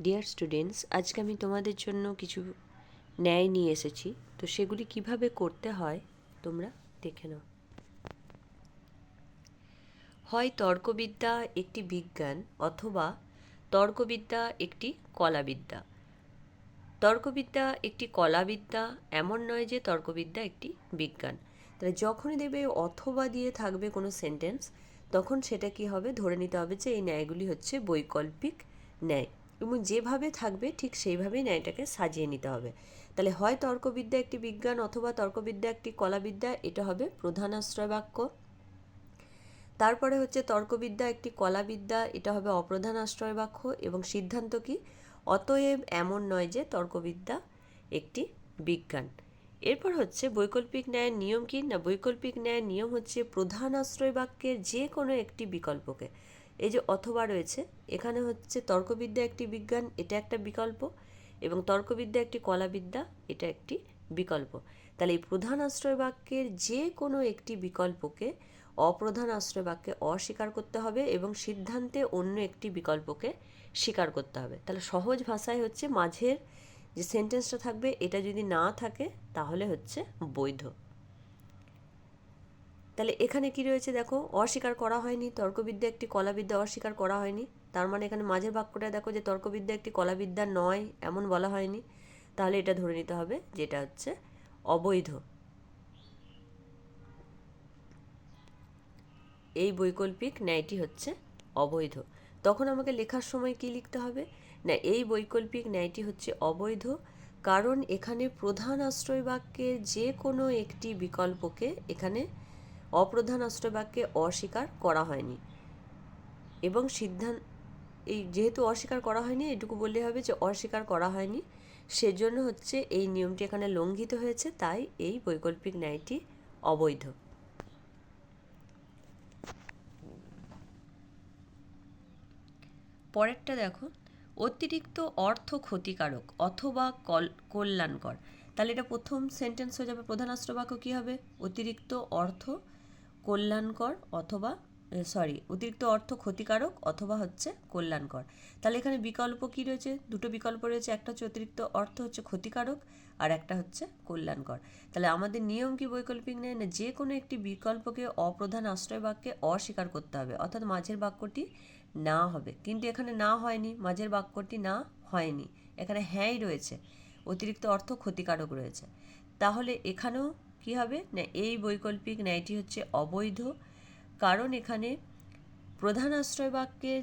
Dear students আজকে আমি তোমাদের জন্য কিছু ন্যায় নিয়ে এসেছি। তো সেগুলি কীভাবে করতে হয়, তোমরা দেখে নাও। হয় তর্কবিদ্যা একটি বিজ্ঞান অথবা তর্কবিদ্যা একটি কলাবিদ্যা। তর্কবিদ্যা একটি কলাবিদ্যা এমন নয় যে তর্কবিদ্যা একটি বিজ্ঞান। তাহলে যখনই দেবে অথবা দিয়ে থাকবে কোনো সেন্টেন্স তখন সেটা কি হবে? ধরে নিতে হবে যে এই ন্যায়গুলি হচ্ছে বৈকল্পিক ন্যায়। এবং যেভাবে থাকবে ঠিক সেইভাবেই ন্যায়টাকে সাজিয়ে নিতে হবে। তাহলে হয় তর্কবিদ্যা একটি বিজ্ঞান অথবা তর্কবিদ্যা একটি কলাবিদ্যা, এটা হবে প্রধান আশ্রয় বাক্য তারপরে হচ্ছে তর্কবিদ্যা একটি কলাবিদ্যা, এটা হবে অপ্রধান আশ্রয় বাক্য এবং সিদ্ধান্ত কি? অতএব এমন নয় যে তর্কবিদ্যা একটি বিজ্ঞান। এরপর হচ্ছে বৈকল্পিক ন্যায়ের নিয়ম কি? না, বৈকল্পিক ন্যায়ের নিয়ম হচ্ছে প্রধান আশ্রয় বাক্যের যে কোনো একটি বিকল্পকে। এই যে অথবা রয়েছে, এখানে হচ্ছে তর্কবিদ্যা একটি বিজ্ঞান, এটা একটা বিকল্প, এবং তর্কবিদ্যা একটি কলাবিদ্যা, এটা একটি বিকল্প। তাহলে এই প্রধান আশ্রয় বাক্যের যে কোনো একটি বিকল্পকে অপ্রধান আশ্রয় বাক্যে অস্বীকার করতে হবে এবং সিদ্ধান্তে অন্য একটি বিকল্পকে স্বীকার করতে হবে। তাহলে সহজ ভাষায় হচ্ছে মাঝের যে সেন্টেন্সটা থাকবে, এটা যদি না থাকে, তাহলে হচ্ছে বৈধ। তাহলে এখানে কি রয়েছে দেখো? অস্বীকার করা হয়নি, তর্কবিদ্যা একটি কলাবিদ্যা অস্বীকার করা হয়নি। তার মানে এখানে মাঝের বাক্যটা দেখো যে তর্কবিদ্যা একটি কলাবিদ্যা নয়, এমন বলা হয়নি। তাহলে এটা ধরে নিতে হবে যেটা হচ্ছে অবৈধ। এই বৈকল্পিক ন্যায়টি হচ্ছে অবৈধ। তখন আমাকে লেখার সময় কি লিখতে হবে? না, এই বৈকল্পিক ন্যায়টি হচ্ছে অবৈধ, কারণ এখানে প্রধান আশ্রয় বাক্যের যে কোনো একটি বিকল্পকে এখানে অপ্রধান আশ্রয় বাক্যে অস্বীকার করা হয়নি। এবং সিদ্ধান্ত এই যেহেতু অস্বীকার করা হয়নি, এটুকু বললে হবে যে অস্বীকার করা হয়নি, সেজন্য হচ্ছে এই নিয়মটি এখানে লঙ্ঘিত হয়েছে, তাই এই বৈকল্পিক ন্যায়টি অবৈধ। পরেরটা দেখো। অতিরিক্ত অর্থ ক্ষতিকারক অথবা কল্যাণকর। তাহলে এটা প্রথম সেন্টেন্স হয়ে যাবে প্রধান বাক্য কী হবে? অতিরিক্ত অর্থ কল্যাণকর অথবা সরি অতিরিক্ত অর্থ ক্ষতিকারক অথবা হচ্ছে কল্যাণকর। তাহলে এখানে বিকল্প কি রয়েছে? দুটো বিকল্প রয়েছে, একটা হচ্ছে অতিরিক্ত অর্থ হচ্ছে ক্ষতিকারক আর একটা হচ্ছে কল্যাণকর। তাহলে আমাদের নিয়ম কি বৈকল্পিক নেয় না, যে কোনো একটি বিকল্পকে অপ্রধান আশ্রয় বাক্যে অস্বীকার করতে হবে, অর্থাৎ মাঝের বাক্যটি না হবে। কিন্তু এখানে না হয়নি, মাঝের বাক্যটি না হয়নি। এখানে হ্যাঁই রয়েছে, অতিরিক্ত অর্থ ক্ষতিকারক রয়েছে। তাহলে এখানেও কী হবে? না, এই বৈকল্পিক ন্যায়টি হচ্ছে অবৈধ কারণ এখানে প্রধান আশ্রয় বাক্যে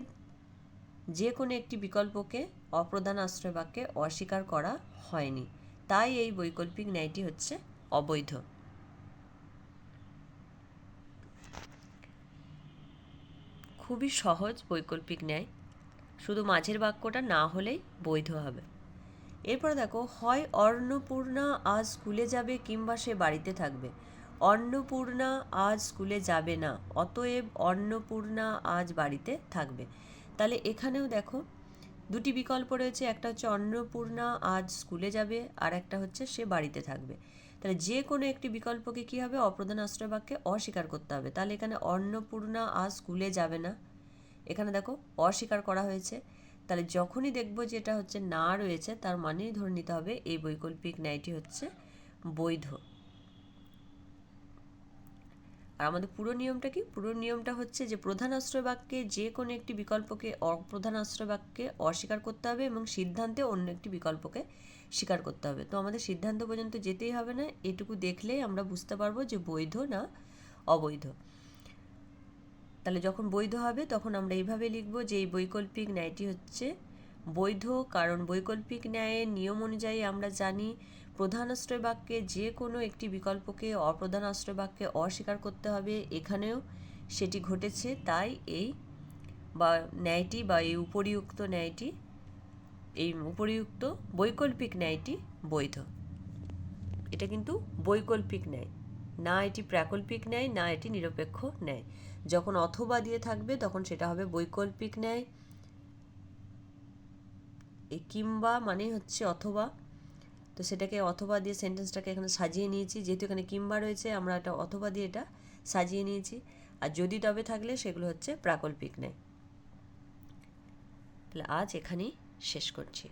যে কোনো একটি বিকল্পকে অপ্রধান আশ্রয় বাক্যে অস্বীকার করা হয়নি। তাই এই বৈকল্পিক ন্যায়টি হচ্ছে অবৈধ। খুবই সহজ বৈকল্পিক ন্যায়। শুধু মাঝের বাক্যটা না হলেই বৈধ হবে। এরপর দেখো, হয় অন্নপূর্ণা আজ স্কুলে যাবে কিংবা সে বাড়িতে থাকবে। অন্নপূর্ণা আজ স্কুলে যাবে না, অতএব অন্নপূর্ণা আজ বাড়িতে থাকবে। তাহলে এখানেও দেখো, দুটি বিকল্প রয়েছে, একটা হচ্ছে অন্নপূর্ণা আজ স্কুলে যাবে, আর একটা হচ্ছে সে বাড়িতে থাকবে। তাহলে যে কোনো একটি বিকল্পকে কী হবে? অপ্রধান আশ্রয় বাক্যে অস্বীকার করতে হবে। তাহলে এখানে অন্নপূর্ণা আজ স্কুলে যাবে না। এখানে দেখো, অস্বীকার করা হয়েছে। তাহলে যখনই দেখব যে এটা হচ্ছে না রয়েছে, তার মানেই ধরে নিতে হবে, এই বৈকল্পিক ন্যায়টি হচ্ছে বৈধ। আর আমাদের পুরো নিয়মটা কি? পুরো নিয়মটা হচ্ছে যে প্রধান বাক্যে যে কোনো একটি বিকল্পকে অপ্রধান বাক্যে অস্বীকার করতে হবে এবং সিদ্ধান্তে অন্য একটি বিকল্পকে স্বীকার করতে হবে। তো আমাদের সিদ্ধান্ত পর্যন্ত যেতেই হবে না, এটুকু দেখলেই আমরা বুঝতে পারব যে বৈধ না অবৈধ। তাহলে যখন বৈধ হবে, তখন আমরা এইভাবে লিখব যে এই বৈকল্পিক ন্যায়টি হচ্ছে বৈধ, কারণ বৈকল্পিক ন্যায়ের নিয়ম অনুযায়ী আমরা জানি প্রধান আশ্রয় বাক্যে যে কোনো একটি বিকল্পকে অপ্রধান আশ্রয় বাক্যে অস্বীকার করতে হবে। এখানেও সেটি ঘটেছে, তাই এই বা ন্যায়টি বা এই উপরিউক্ত ন্যায়টি, এই উপরিউক্ত বৈকল্পিক ন্যায়টি বৈধ। এটা কিন্তু বৈকল্পিক ন্যায়। না এটি প্রাকল্পিক ন্যায়, না এটি নিরপেক্ষ ন্যায়। যখন অথবা দিয়ে থাকবে, তখন সেটা হবে বৈকল্পিক ন্যায়। এই কিংবা মানে হচ্ছে অথবা তো সেটাকে অথবা দিয়ে সেন্টেন্সটাকে এখানে সাজিয়ে নিয়েছি। যেহেতু এখানে কিংবা রয়েছে, আমরা এটা অথবা দিয়ে এটা সাজিয়ে নিয়েছি। আর যদি তবে থাকলে সেগুলো হচ্ছে প্রাকল্পিক নেয় তাহলে আজ এখানেই শেষ করছি।